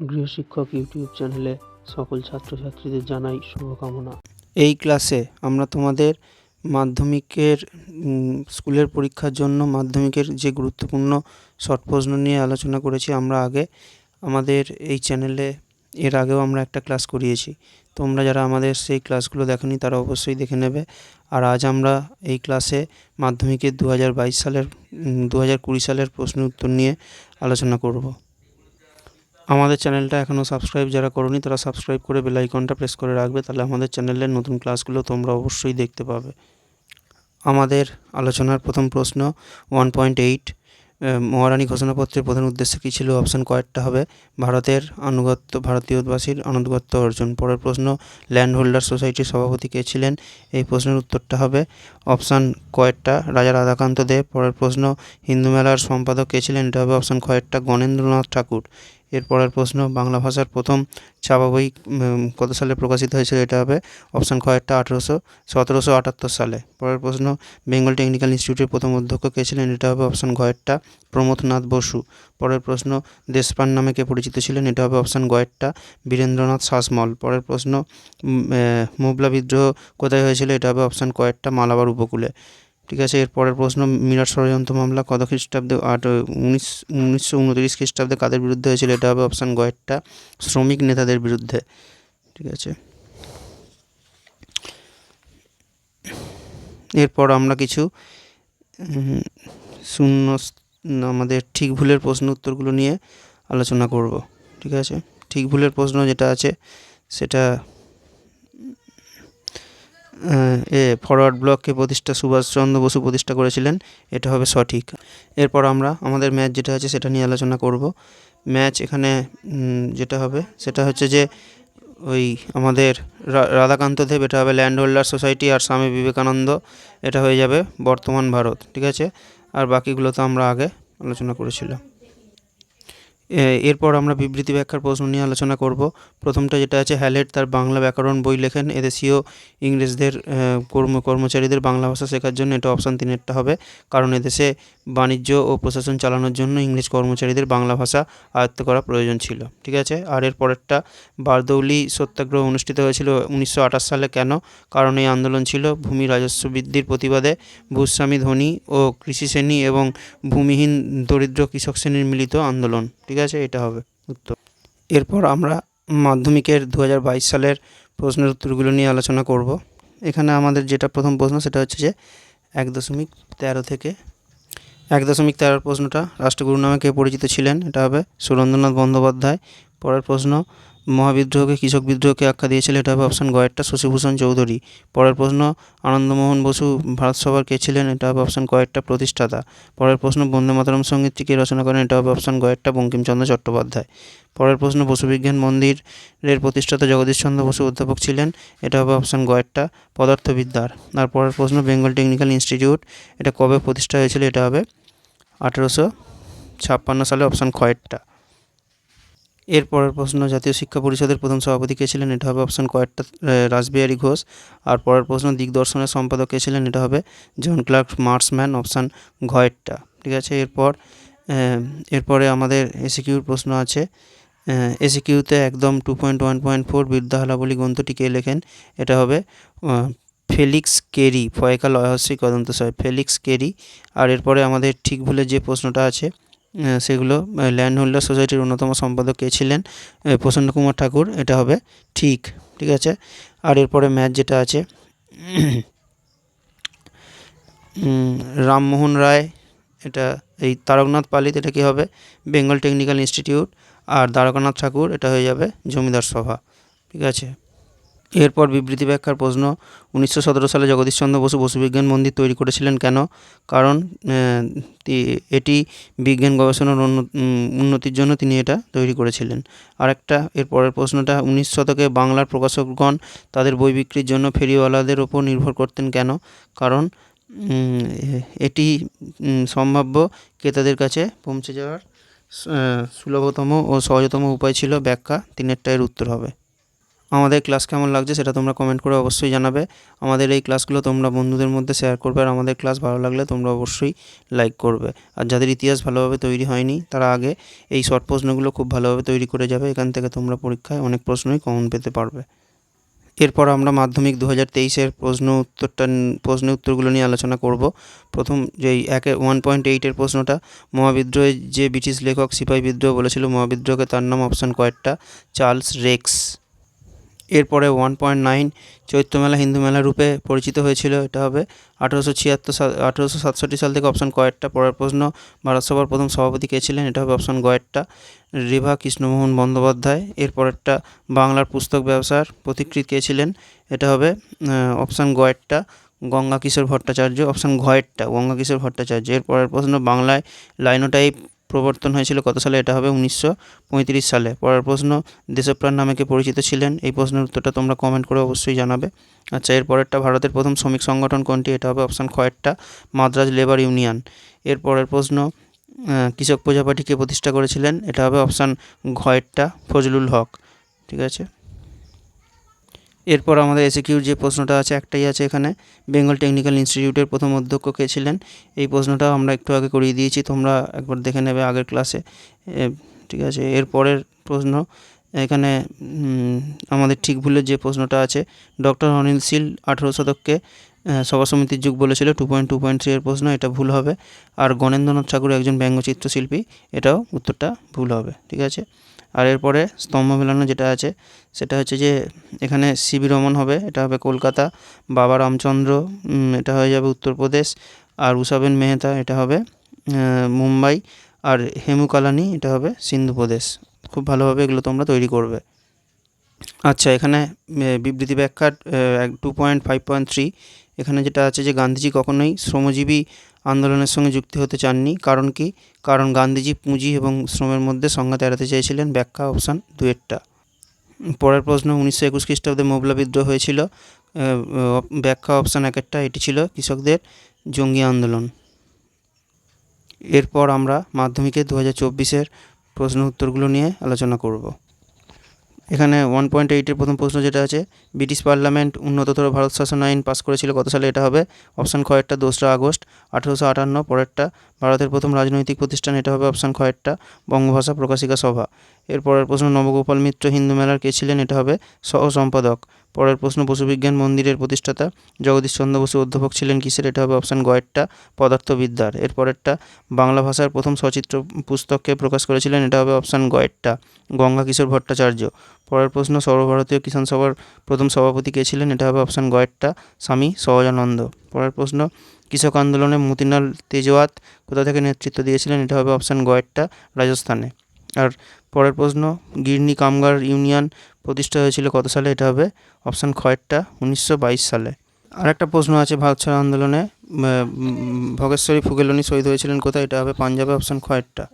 গৃহশিক্ষক YouTube চ্যানেলে সকল ছাত্রছাত্রীদের জানাই শুভকামনা। এই ক্লাসে আমরা তোমাদের মাধ্যমিকের স্কুলের পরীক্ষার জন্য মাধ্যমিকের যে গুরুত্বপূর্ণ শর্ট প্রশ্ন নিয়ে আলোচনা করেছি, আমরা আগে আমাদের এই চ্যানেলে, এর আগেও আমরা একটা ক্লাস করিয়েছি। তোমরা যারা আমাদের সেই ক্লাসগুলো দেখোনি, তারা অবশ্যই দেখে নেবে। আর আজ আমরা এই ক্লাসে মাধ্যমিকের দু হাজার বাইশ সালের দু হাজার কুড়ি সালের প্রশ্ন উত্তর নিয়ে আলোচনা করব। আমাদের চ্যানেলটা এখনও সাবস্ক্রাইব যারা করোনি, তারা সাবস্ক্রাইব করে বেল আইকনটা প্রেস করে রাখবে, তাহলে আমাদের চ্যানেলের নতুন ক্লাসগুলো তোমরা অবশ্যই দেখতে পাবে। আমাদের আলোচনার প্রথম প্রশ্ন ওয়ান পয়েন্ট এইট মহারানী ঘোষণাপত্রের প্রধান উদ্দেশ্য কী ছিল? অপশান কয়েকটা হবে। ভারতের আনুগত্য, ভারতীয়বাসীর আনুগত্য অর্জন। পরের প্রশ্ন ল্যান্ড হোল্ডার সোসাইটির সভাপতি কে ছিলেন? এই প্রশ্নের উত্তরটা হবে অপশান কয়েকটা, রাজা রাধাকান্ত দেব পরের প্রশ্ন, হিন্দু মেলার সম্পাদক কে ছিলেন? এটা হবে অপশান কয়েকটা, গণেন্দ্রনাথ ঠাকুর। এর পরের প্রশ্ন বাংলা ভাষার প্রথম ছাপা বই উম, কত সালে প্রকাশিত হয়েছিল এটা হবে? অপশান কয়েকটা আঠেরোশো সতেরোশো আটাত্তর সালে। পরের প্রশ্ন বেঙ্গল টেকনিক্যাল ইনস্টিটিউটের প্রথম অধ্যক্ষ কে ছিলেন? এটা হবে অপশান গয়েরটা প্রমথনাথ বসু। পরের প্রশ্ন দেশপান নামে কে পরিচিত ছিলেন? এটা হবে অপশান গয়েরটা বীরেন্দ্রনাথ শাসমল। পরের প্রশ্ন মুবলা বিদ্রোহ কোথায় হয়েছিল? এটা হবে অপশান কয়েকটা মালাবার উপকূলে। ঠিক আছে, এরপরের প্রশ্ন মিরাট ষড়যন্ত্র মামলা কত খ্রিস্টাব্দে, আট, উনিশ, উনিশশো উনত্রিশ খ্রিস্টাব্দে কাদের বিরুদ্ধে হয়েছিল? এটা হবে অপশান গয়েরটা শ্রমিক নেতাদের বিরুদ্ধে, ঠিক আছে। এরপর আমরা কিছু শূন্য আমাদের ঠিক ভুলের প্রশ্ন উত্তরগুলো নিয়ে আলোচনা করব, ঠিক আছে। ঠিক ভুলের প্রশ্ন যেটা আছে, সেটা এ ফরওয়ার্ড ব্লককে প্রতিষ্ঠা সুভাষচন্দ্র বসু প্রতিষ্ঠা করেছিলেন, এটা হবে সঠিক। এরপর আমরা আমাদের ম্যাচ যেটা আছে সেটা নিয়ে আলোচনা করব। ম্যাচ এখানে যেটা হবে সেটা হচ্ছে যে ওই আমাদের রাধাকান্ত দেব, এটা হবে ল্যান্ড হোল্ডার সোসাইটি আর স্বামী বিবেকানন্দ, এটা হয়ে যাবে বর্তমান ভারত, ঠিক আছে? আর বাকিগুলো তো আমরা আগে আলোচনা করেছিলাম। এরপর আমরা বিবৃতি ব্যাখ্যার প্রশ্ন নিয়ে আলোচনা করব। প্রথমটা যেটা আছে, হ্যালেট তার বাংলা ব্যাকরণ বই লেখেন। এদেশীয় ইংরেজদের কর্ম, কর্মচারীদের বাংলা ভাষা শেখার জন্য এটা অপশান তিনেরটা হবে। কারণ এদেশে বাণিজ্য ও প্রশাসন চালানোর জন্য ইংরেজ কর্মচারীদের বাংলা ভাষা আয়ত্ত করা প্রয়োজন ছিল। ঠিক আছে? আর এর পরেরটা, বারদৌলি সত্যাগ্রহ অনুষ্ঠিত হয়েছিল উনিশশো আঠাশ সালে। কেন? কারণ এই আন্দোলন ছিল ভূমি রাজস্ব বৃদ্ধির প্রতিবাদে। ভূস্বামী ধনী ও কৃষি শ্রেণি এবং ভূমিহীন দরিদ্র কৃষক শ্রেণির মিলিত আন্দোলন। ঠিক আছে, এটা হবে উত্তর। এরপর আমরা মাধ্যমিকের দু হাজার বাইশ সালের প্রশ্নের উত্তরগুলো নিয়ে আলোচনা করব। এখানে আমাদের যেটা প্রথম প্রশ্ন সেটা হচ্ছে যে এক দশমিক তেরো থেকে এক দশমিক তেরোর প্রশ্নটা রাষ্ট্রগুরু নামে কে পরিচিত ছিলেন? এটা হবে সুরেন্দ্রনাথ বন্দ্যোপাধ্যায়। পরের প্রশ্ন মহাবিদ্রোহকে কৃষক বিদ্রোহকে আখ্যা দিয়েছিল, এটা হবে অপশান গয়েরটা শশীভূষণ চৌধুরী। পরের প্রশ্ন, আনন্দমোহন বসু ভারত সভার কে ছিলেন? এটা হবে অপশান কয়েকটা প্রতিষ্ঠাতা। পরের প্রশ্ন, বন্দে মাতরম সঙ্গীতটি কে রচনা করেন? এটা হবে অপশান গয়েরটা বঙ্কিমচন্দ্র চট্টোপাধ্যায়। পরের প্রশ্ন বসু বিজ্ঞান মন্দিরের প্রতিষ্ঠাতা জগদীশচন্দ্র বসু অধ্যাপক ছিলেন? এটা হবে অপশান গয়েরটা পদার্থবিদ্যার। আর পরের প্রশ্ন, বেঙ্গল টেকনিক্যাল ইনস্টিটিউট, এটা কবে প্রতিষ্ঠা হয়েছিল? এটা হবে আঠেরোশো ছাপ্পান্ন সালে অপশান খয়েরটা এর পরের প্রশ্ন, জাতীয় শিক্ষা পরিষদের প্রথম সভাপতি কে ছিলেন? এটা হবে অপশান কয়েকটা রাসবিহারী ঘোষ। আর পরের প্রশ্ন, দিগদর্শনের সম্পাদক কে ছিলেন? এটা হবে জন ক্লার্ক মার্সম্যান অপশান ঘয়েরটা ঠিক আছে, এরপর এরপরে আমাদের এসিকিউর প্রশ্ন আছে। এসিকিউতে একদম two point one point four বিদ্যাহালাবলী গ্রন্থটি কে লেখেন? এটা হবে ফেলিক্স কেরি ফয়কা লয়হস্যিক অদন্ত সাহেব ফেলিক্স কেরি। আর এরপরে আমাদের ঠিক ভুলে যে প্রশ্নটা আছে সেগুলো ল্যান্ড হোল্ডার সোসাইটির অন্যতম সম্পাদক কে ছিলেন? প্রসন্ন কুমার ঠাকুর, এটা হবে ঠিক ঠিক আছে? আর এরপরে ম্যাচ যেটা আছে রামমোহন রায়, এটা এই তারকনাথ পালিত, এটা কি হবে? Bengal technical institute. আর দ্বারকানাথ ঠাকুর, এটা হয়ে যাবে জমিদার সভা, ঠিক আছে? এরপর বিবৃতি ব্যাখ্যার প্রশ্ন। উনিশশো সতেরো সালে জগদীশচন্দ্র বসু বসু বিজ্ঞান মন্দির তৈরি করেছিলেন কেন? কারণ এটি বিজ্ঞান গবেষণার উন্ন- উন্নতির জন্য তিনি এটা তৈরি করেছিলেন। আরেকটা, এর পরের প্রশ্নটা, উনিশ শতকে বাংলার প্রকাশকগণ তাদের বই বিক্রির জন্য ফেরিওয়ালাদের ওপর নির্ভর করতেন কেন? কারণ এটি সম্ভাব্য ক্রেতাদের কাছে পৌঁছে যাওয়ার সুলভতম ও সহজতম উপায় ছিল ব্যাখ্যা। তিনেরটা এর উত্তর হবে। আমাদের ক্লাস কেমন লাগছে সেটা তোমরা কমেন্ট করে অবশ্যই জানাবে। আমাদের এই ক্লাসগুলো তোমরা বন্ধুদের মধ্যে শেয়ার করবে আর আমাদের ক্লাস ভালো লাগলে তোমরা অবশ্যই লাইক করবে। আর যাদের ইতিহাস ভালোভাবে তৈরি হয়নি, তারা আগে এই শর্ট প্রশ্নগুলো খুব ভালোভাবে তৈরি করে যাবে। এখান থেকে তোমরা পরীক্ষায় অনেক প্রশ্নই কমন পেতে পারবে। এরপর আমরা মাধ্যমিক দু হাজার তেইশের প্রশ্ন উত্তরটা ন- প্রশ্নের উত্তরগুলো নিয়ে আলোচনা করব। প্রথম যেই একে ওয়ান পয়েন্ট এইটের প্রশ্নটা, মহাবিদ্রোহে যে ব্রিটিশ লেখক সিপাহী বিদ্রোহ বলেছিল, মহাবিদ্রোহকে তার নাম অপশান কয়েকটা, চার্লস রেক্স। এরপরে one point nine Chaitra Mela Hindu Mela রূপে পরিচিত হয়েছিল। এটা হবে আঠেরোশো ছিয়াত্তর সাল, আঠেরোশো সাতষট্টি সাল থেকে অপশন কয়েকটা। পরের প্রশ্ন ভারতসভার প্রথম সভাপতি কে ছিলেন? এটা হবে অপশন গয়েরটা রেভা কৃষ্ণমোহন বন্দ্যোপাধ্যায়। এরপরেরটা, বাংলার পুস্তক ব্যবসার পথিকৃৎ কে ছিলেন? এটা হবে অপশান গয়েরটা গঙ্গা কিশোর ভট্টাচার্য। অপশান ঘয়েরটা গঙ্গা কিশোর ভট্টাচার্য। এরপরের প্রশ্ন, বাংলায় লাইনোটাইপ প্রবর্তন হয়েছিল কত সালে? এটা হবে উনিশশো পঁয়ত্রিশ সালে। পরের প্রশ্ন দেশপ্রাণ নামে কে পরিচিত ছিলেন? এই প্রশ্নের উত্তরটা তোমরা কমেন্ট করে অবশ্যই জানাবে। আচ্ছা এরপরেরটা ভারতের প্রথম শ্রমিক সংগঠন কোনটি? এটা হবে অপশান খয়েরটা মাদ্রাজ লেবার ইউনিয়ন এরপরের প্রশ্ন আহ, কৃষক প্রজাপার্টি কে প্রতিষ্ঠা করেছিলেন? এটা হবে অপশান ঘয়েরটা ফজলুল হক। ঠিক আছে? এরপর আমাদের এসিকিউর যে প্রশ্নটা আছে, একটাই আছে এখানে। বেঙ্গল টেকনিক্যাল ইনস্টিটিউটের প্রথম অধ্যক্ষ কে ছিলেন? এই প্রশ্নটা আমরা একটু আগে করিয়ে দিয়েছি, তোমরা একবার দেখে নেবে আগের ক্লাসে। ঠিক আছে এরপরের প্রশ্ন, এখানে আমাদের ঠিক ভুলের যে প্রশ্নটা আছে, ডক্টর অনিল শীল আঠেরো শতককে সভা সমিতির যুগ বলেছিল two point two point three এর প্রশ্ন, এটা ভুল হবে। আর গণেন্দ্রনাথ ঠাকুর একজন ব্যঙ্গচিত্র শিল্পী এটাও উত্তরটা ভুল হবে, ঠিক আছে? আর এরপরে স্তম্ভ মেলানো যেটা আছে, সেটা হচ্ছে যে এখানে সিবি রমন হবে, এটা হবে কলকাতা, বাবা রামচন্দ্র এটা হয়ে যাবে উত্তরপ্রদেশ, আর উষাবেন মেহতা, এটা হবে মুম্বাই, আর হেমু কালানি, এটা হবে সিন্ধু প্রদেশ খুব ভালোভাবে এগুলো তোমরা তৈরি করবে। আচ্ছা এখানে বিবৃতি ব্যাখ্যার two point five point three এখানে যেটা আছে যে গান্ধীজি কখনোই শ্রমজীবী আন্দোলনের সঙ্গে যুক্ত হতে চাননি। কারণ কি? কারণ গান্ধীজি পুঁজি এবং শ্রমের মধ্যে সংঘাত এড়াতে চেয়েছিলেন। ব্যাখ্যা অপশান দুয়েরটা। পরের প্রশ্ন, উনিশশো একুশ খ্রিস্টাব্দে মোবলা বিদ্রোহ হয়েছিল। ব্যাখ্যা অপশান একেরটা, এটি ছিল কৃষকদের জঙ্গি আন্দোলন। এরপর আমরা মাধ্যমিকে দু হাজার চব্বিশের প্রশ্ন উত্তরগুলো নিয়ে আলোচনা করব। এখানে ওয়ান পয়েন্ট এইটের প্রথম প্রশ্ন যেটা আছে, ব্রিটিশ পার্লামেন্ট উন্নততর ভারত শাসন আইন পাস করেছিল কত সালে? এটা হবে অপশান খয়েরটা দোসরা আগস্ট আঠেরোশো আটান্ন, পরেরটা ভারতের প্রথম রাজনৈতিক প্রতিষ্ঠান, এটা হবে অপশান খয়েরটা বঙ্গভাষা প্রকাশিকা সভা। এরপরের প্রশ্ন, নবগোপাল মিত্র হিন্দু মেলার কে ছিলেন? এটা হবে সহ সম্পাদক পরের প্রশ্ন, পশুবিজ্ঞান মন্দিরের প্রতিষ্ঠাতা জগদীশচন্দ্র বসু অধ্যাপক ছিলেন কিসের? এটা হবে অপশান গয়েরটা, পদার্থবিদ্যার। এরপরেরটা বাংলা ভাষার প্রথম সচিত্র পুস্তককে প্রকাশ করেছিলেন, এটা হবে অপশান গয়েরটা, গঙ্গা কিশোর ভট্টাচার্য। পরের প্রশ্ন, সর্বভারতীয় কিষাণ সভার প্রথম সভাপতি কে ছিলেন? এটা হবে অপশান গয়েরটা, স্বামী সহজানন্দ। পরের প্রশ্ন, কৃষক আন্দোলনে মতিলাল তেজওয়াত কোথা থেকে নেতৃত্ব দিয়েছিলেন? এটা হবে অপশান গয়েরটা, রাজস্থানে। আর পরের প্রশ্ন, গিরনি কামগার ইউনিয়ন প্রতিষ্ঠা হয়েছিল কত সালে? এটা হবে অপশান খয়েরটা, উনিশশো বাইশ সালে। আর একটা প্রশ্ন আছে ভারত ছাড়া আন্দোলনে ভগেশ্বরী ফুকেলনি শহীদ হয়েছিলেন কোথায়? এটা হবে পাঞ্জাবে, অপশান খয়েরটা।